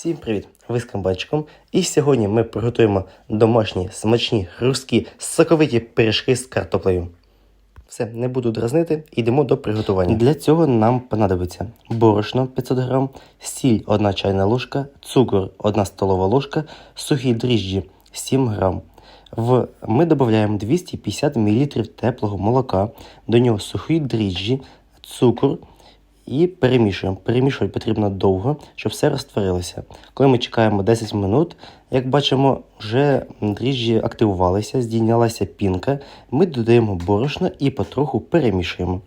Всім привіт! Ви з камбанчиком. І сьогодні ми приготуємо домашні, смачні, хрусткі, соковиті пиріжки з картоплею. Все, не буду дразнити, йдемо до приготування. Для цього нам понадобиться борошно 500 г, сіль 1 чайна ложка, цукор 1 столова ложка, сухі дріжджі 7 г. В... Ми додаємо 250 мл теплого молока, до нього сухі дріжджі, цукор і перемішуємо. Перемішувати потрібно довго, щоб все розтворилося. Коли ми чекаємо 10 минут, як бачимо, вже дріжджі активувалися, здійнялася пінка. Ми додаємо борошно і потроху перемішуємо.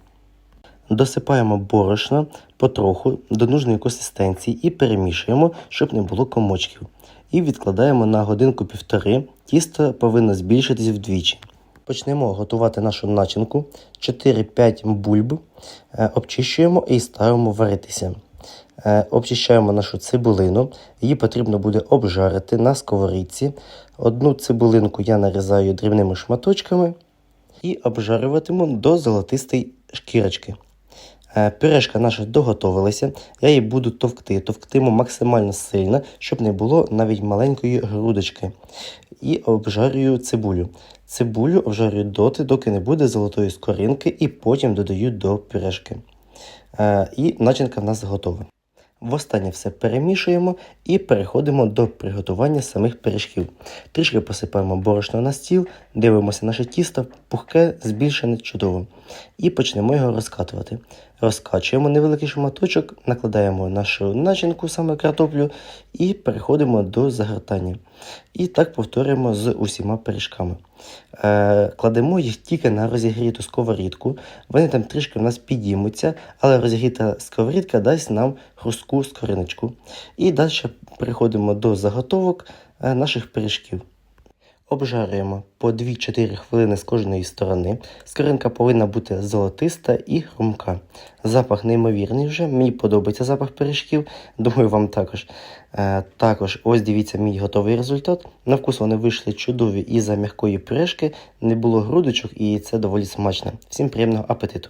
Досипаємо борошно потроху до нужної консистенції і перемішуємо, щоб не було комочків. І відкладаємо на годинку-півтори. Тісто повинно збільшитись вдвічі. Почнемо готувати нашу начинку. 4-5 бульб е, обчищуємо і ставимо варитися. Е, Обчищаємо нашу цибулину. Її потрібно буде обжарити на сковорідці. Одну цибулинку я нарізаю дрібними шматочками і обжарюватиму до золотистої шкірочки. Е, Пюрешка наша доготовилася, я її буду товкти. Товктиму максимально сильно, щоб не було навіть маленької грудочки. І обжарюю цибулю. Цибулю обжарюю доти, доки не буде золотої скоринки, і потім додаю до пюрешки. Е, І начинка в нас готова. Востаннє все перемішуємо і переходимо до приготування самих пиріжків. Трішки посипаємо борошно на стіл, дивимося наше тісто, пухке, збільшене, чудово. І почнемо його розкатувати. Розкачуємо невеликий шматочок, накладаємо нашу начинку, саме картоплю, і переходимо до загортання. І так повторюємо з усіма пиріжками. Е, кладемо їх тільки на розігріту сковорідку. Вони там трішки в нас підіймуться, але розігріта сковорідка дасть нам хрустку скориночку. І далі переходимо до заготовок е, наших пиріжків. Обжарюємо по 2-4 хвилини з кожної сторони. Скоринка повинна бути золотиста і хрумка. Запах неймовірний вже. Мені подобається запах пиріжків. Думаю, вам також. Е, також, ось дивіться мій готовий результат. На вкус вони вийшли чудові і за м'якої пиріжки, не було грудочок, і це доволі смачно. Всім приємного апетиту!